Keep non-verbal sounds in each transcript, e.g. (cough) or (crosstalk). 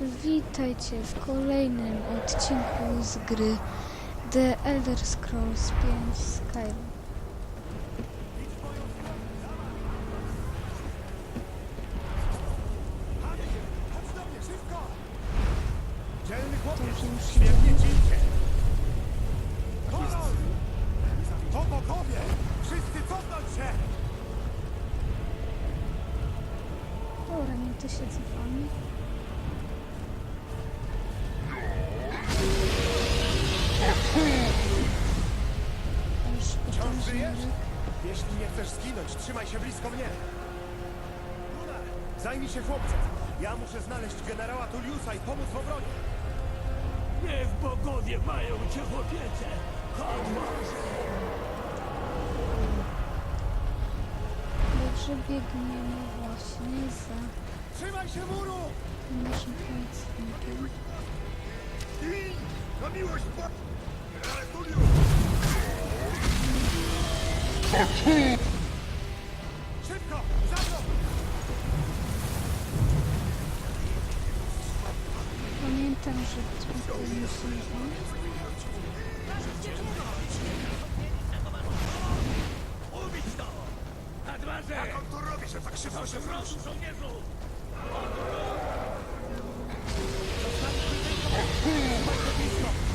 Witajcie w kolejnym odcinku z gry The Elder Scrolls 5 Skyrim. Dobra, nie to się cofamy. Chcesz zginąć, trzymaj się blisko mnie. Gunnar, zajmij się chłopcem. Ja muszę znaleźć generała Tulliusa i pomóc w obronie. Niech bogowie mają cię w opiece! Chodź może! Dobrze biegniemy właśnie za Trzymaj się muru! naszym pomocnikiem. I na miłość Bo... Generale Tullius! Szybko! Za! Pamiętam, że Ubić to! Admarze! Jak on to robi, że tak szybko się Proszę, żołnierzu! Ralofie!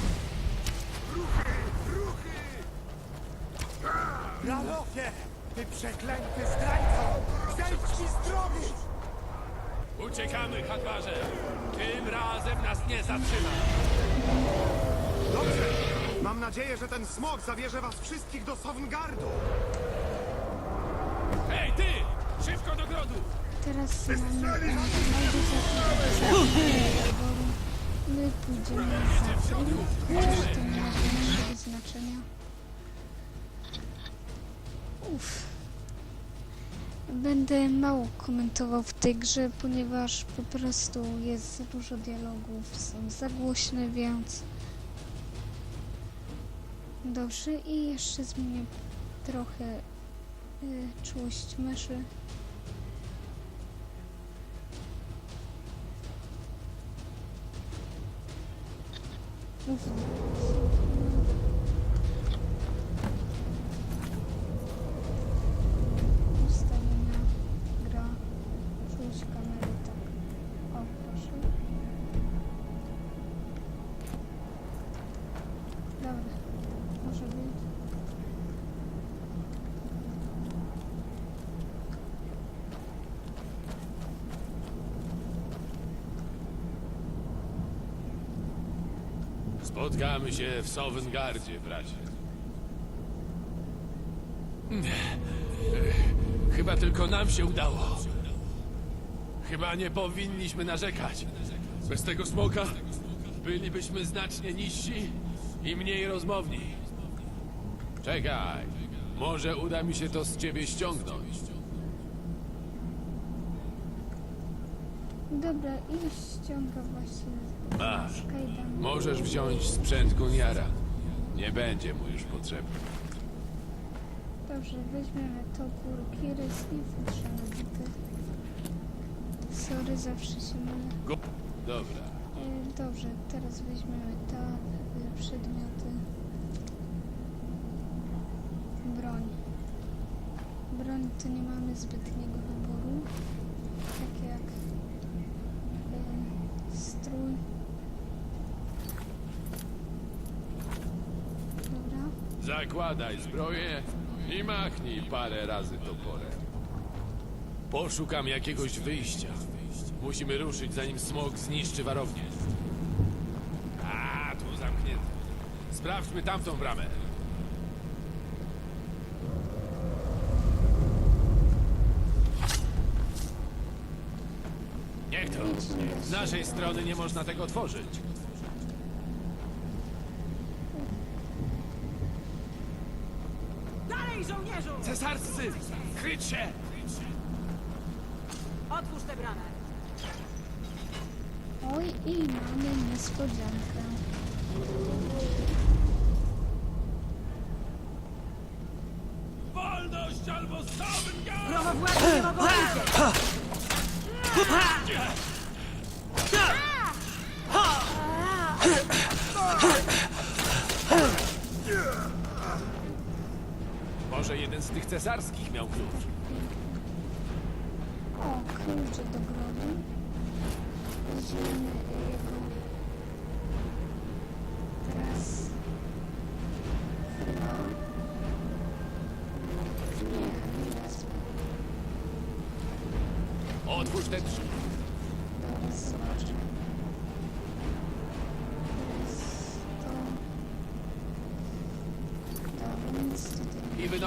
Ty przeklęty zdrajco! Zejdź mi z drogi! Uciekamy, Hadwarze! Tym razem nas nie zatrzyma! Dobrze! Mam nadzieję, że ten smok zabierze was wszystkich do Sovngardu! Hej, ty! Szybko do grodu! Teraz znajdzie zapoboru. My pójdziemy za tym. Będę mało komentował w tej grze, ponieważ po prostu jest za dużo dialogów, są za głośne, więc... Dobrze, i jeszcze zmienię trochę y, czułość myszy. Uf. Ustawienia gra czuć kamery tak. O, proszę. Dobra, może być. Spotkamy się w Sowengardzie, bracie. (laughs) Chyba tylko nam się udało. Chyba nie powinniśmy narzekać. Bez tego smoka bylibyśmy znacznie niżsi i mniej rozmowni. Czekaj, może uda mi się to z ciebie ściągnąć. Dobra, i ściąga właśnie z kajdanu. Możesz wziąć sprzęt Guniara. Nie będzie mu już potrzebny. Dobrze, weźmiemy topór Kirys i futrzemy bity. Sorry, zawsze się mylę. Dobra. E, Dobrze, teraz weźmiemy tak, e, przedmioty. Broń. Broń to nie mamy zbytniego wyboru. Tak jak e, strój. Dobra. Zakładaj zbroję i machnij parę razy toporem. Poszukam jakiegoś wyjścia. Musimy ruszyć, zanim smog zniszczy warownię. A, tu zamknięte. Sprawdźmy tamtą bramę. Niech to. Z naszej strony nie można tego otworzyć. Dalej, żołnierzu! Cesarscy! Kryć się! Otwórz tę bramę. Oj, i mamy niespodziankę. Wolność albo Sovngarde! Gromowładcy nie mogą uciec! Może jeden z tych cesarskich miał klucz. O, klucze do grobu. Weźmiemy jego. Teraz. Chyba. Nie, nie wezmę. Otwórz te drzwi.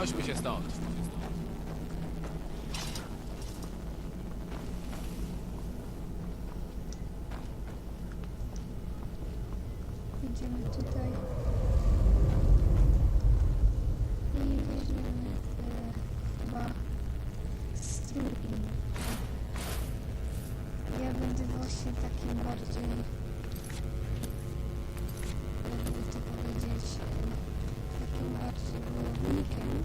Wynośmy się stąd. Idziemy tutaj. I weźmiemy e, chyba strój. Ja będę właśnie takim bardziej jakby to powiedzieć e, takim bardziej wojownikiem.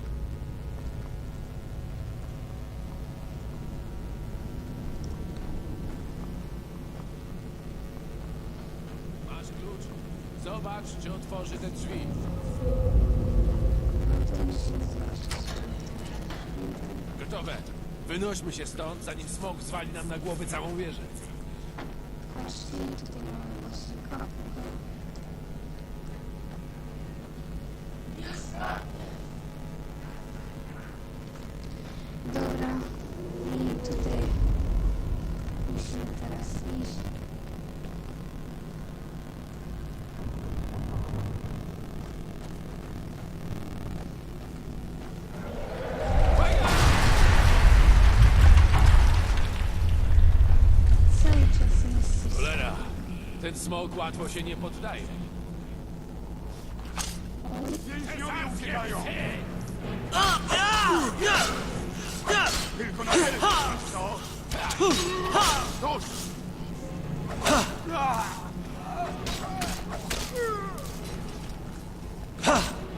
Masz klucz. Zobacz, czy otworzy te drzwi. Gotowe. Wynośmy się stąd, zanim smok zwali nam na głowy całą wieżę. Smok łatwo się nie poddaje. Więźniowie uciekają! Tylko na tyle, co? Dość!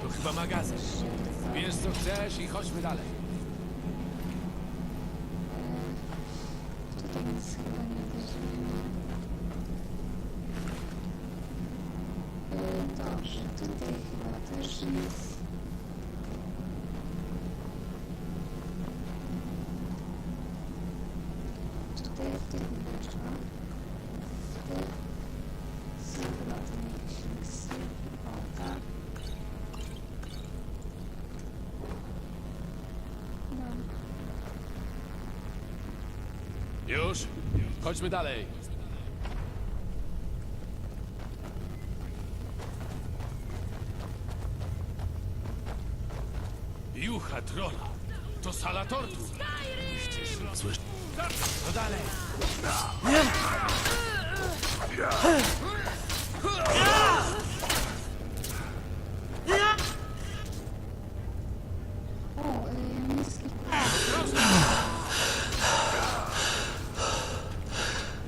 To chyba magazyn. Wiesz co chcesz i chodźmy dalej. Tutaj nic chyba nie weźmiemy. E, Dobrze, tutaj chyba też nic. Tutaj w miksy. O, tak. Już? Chodźmy dalej. Jucha trola. To sala tortu. Słysz? No dalej.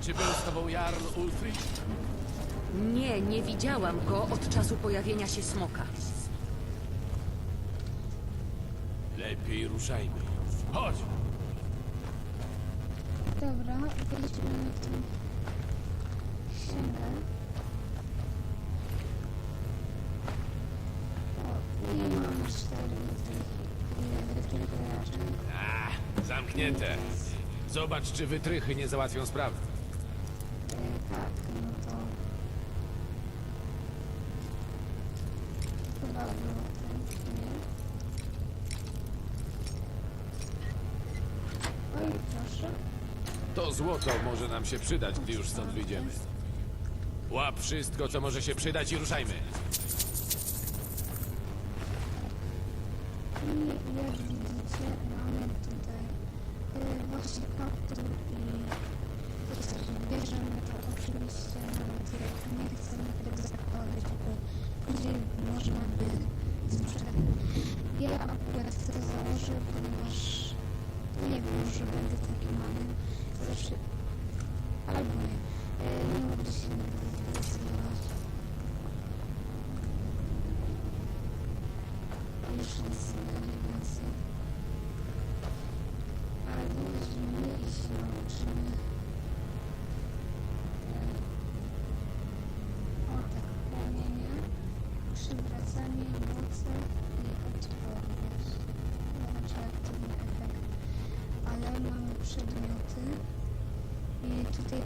Czy był z tobą Jarl Ulfric? Nie, nie widziałam go od czasu pojawienia się smoka. Ruszajmy. Chodź. Dobra, weźmiemy tu księgę. O, i mamy cztery wytrychy. Nie, zamknięte. Zobacz, czy wytrychy nie załatwią sprawy. E, tak, no to... Chyba było ten, nie? Oj, proszę. To złoto może nam się przydać, gdy już stąd wyjdziemy. Łap wszystko, co może się przydać i ruszajmy. I jak widzicie, mamy tutaj y, właśnie kaptur i bierzemy to oczywiście na tyle. Nie chcemy tego zakładać, bo później można by sprzedać. Ja akurat to założę, ponieważ nie wiem, że będę taki mały. Zawsze albo nie. Y, Nie mogę tutaj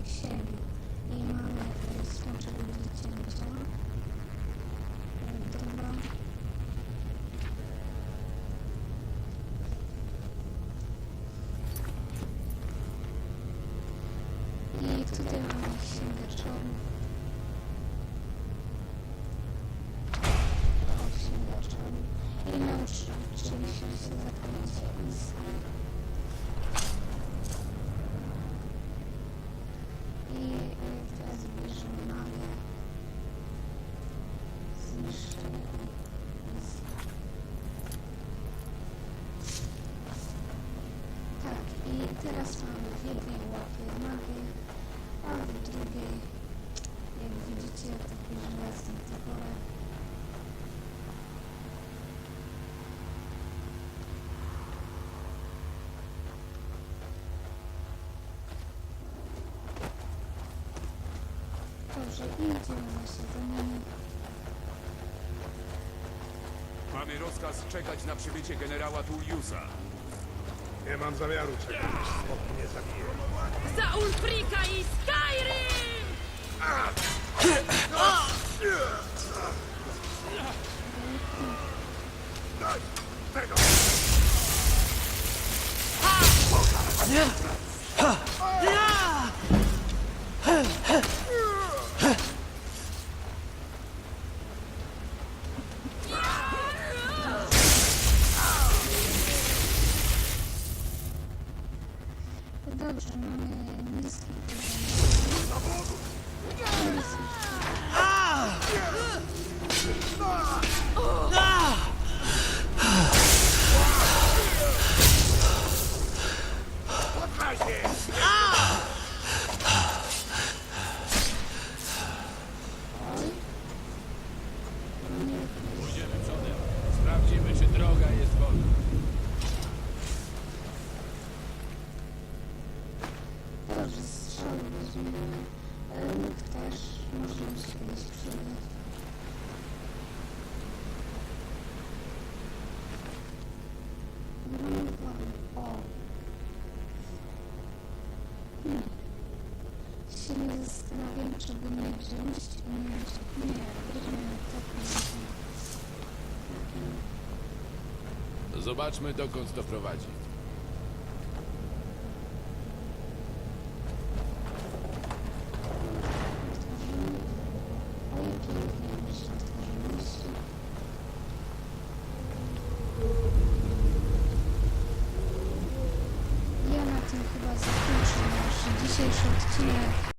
idziemy właśnie za nimi. Mamy rozkaz czekać na przybycie generała Tulliusa. Nie mam zamiaru czekać, aż smok mnie zabije. Za Ulfrika i Skyrim! Daj tego! E, Łuk też może nam się kiedyś. Się nie zastanawiam, czy by nie wziąć. Nie, nie, taką. Zobaczmy, dokąd to prowadzi.